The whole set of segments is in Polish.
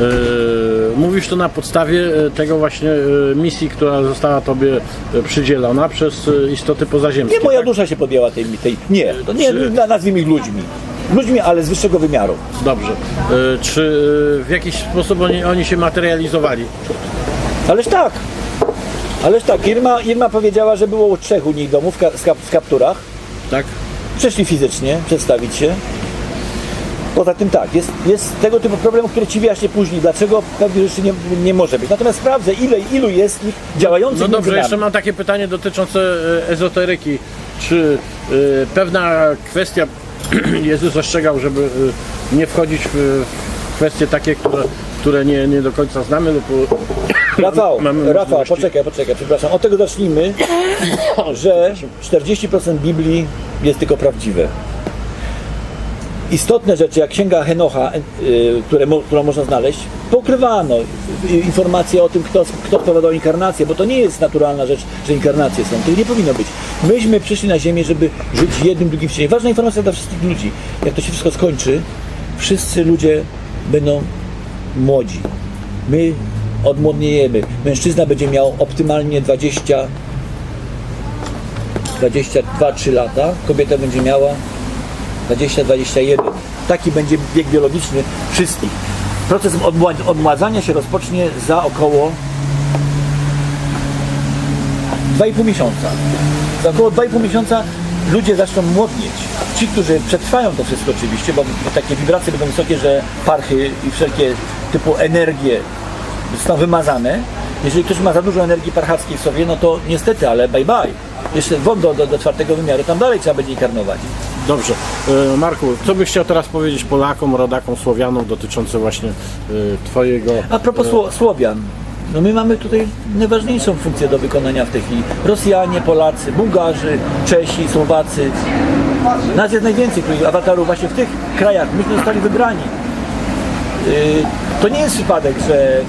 E, Mówisz to na podstawie e, tego właśnie e, misji, która została Tobie przydzielona przez istoty pozaziemskie. Nie moja tak? dusza się podjęła tej, tej nie, to nie, Czy- na- nazwijmy ich ludźmi. Ludźmi, ale z wyższego wymiaru. Dobrze. Czy w jakiś sposób oni, oni się materializowali? Ależ tak. Ależ tak, Irma, Irma powiedziała, że było trzech u nich domów w, ka- w kapturach. Tak? Przyszli fizycznie przedstawić się. Poza tym tak, jest, jest tego typu problem, który Ci wyjaśnię później, dlaczego pewnych rzeczy nie, nie może być. Natomiast sprawdzę, ile, ilu jest ich działających No między dobrze, nami. jeszcze mam takie pytanie dotyczące e, ezoteryki. Czy e, pewna kwestia, Jezus ostrzegał, żeby e, nie wchodzić w w kwestie takie, które, które nie, nie do końca znamy lub Rafał, mamy Rafał, możliwości- poczekaj, poczekaj, przepraszam. Od tego zacznijmy, że 40% Biblii jest tylko prawdziwe. Istotne rzeczy, jak księga Henocha, y, które, którą można znaleźć, pokrywano informacje o tym, kto, kto spowiadał inkarnację, bo to nie jest naturalna rzecz, że inkarnacje są. To nie powinno być. Myśmy przyszli na ziemię, żeby żyć jednym, drugim w cieniu. Ważna informacja dla wszystkich ludzi. Jak to się wszystko skończy, wszyscy ludzie będą młodzi. My odmłodniejemy. Mężczyzna będzie miał optymalnie 20 22-3 lata, kobieta będzie miała 20-21. Taki będzie wiek biologiczny wszystkich. Proces odmła- odmładzania się rozpocznie za około 2,5 miesiąca. Za około 2,5 miesiąca ludzie zaczną młodnieć. Ci, którzy przetrwają to wszystko oczywiście, bo takie wibracje będą wysokie, że parchy i wszelkie typu energie zostaną wymazane. Jeżeli ktoś ma za dużo energii parchackiej w sobie, no to niestety, ale bye bye. Jeszcze won do, do, do czwartego wymiaru, tam dalej trzeba będzie inkarnować. Dobrze. E, Marku, co byś chciał teraz powiedzieć Polakom, rodakom, Słowianom dotyczące właśnie e, Twojego... A propos Sło- Słowian, no my mamy tutaj najważniejszą funkcję do wykonania w tej chwili. Rosjanie, Polacy, Bułgarzy, Czesi, Słowacy. Nas jest najwięcej których awatarów właśnie w tych krajach. Myśmy zostali wybrani. To nie jest przypadek, że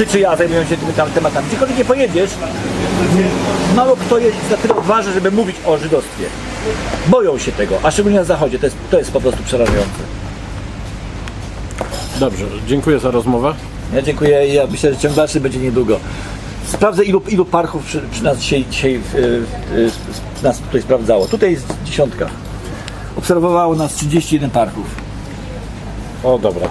ty czy ja zajmują się tymi tam tematami. Gdziekolwiek nie pojedziesz, mało kto jest na tyle odważny, żeby mówić o żydostwie. Boją się tego, a szczególnie na zachodzie. To jest, to jest po prostu przerażające. Dobrze, dziękuję za rozmowę. Ja dziękuję. Ja myślę, że ciąg dalszy będzie niedługo. Sprawdzę, ilu, ilu parków przy, przy nas dzisiaj, dzisiaj y, y, nas tutaj sprawdzało. Tutaj jest dziesiątka. Obserwowało nas 31 parków. O, dobra.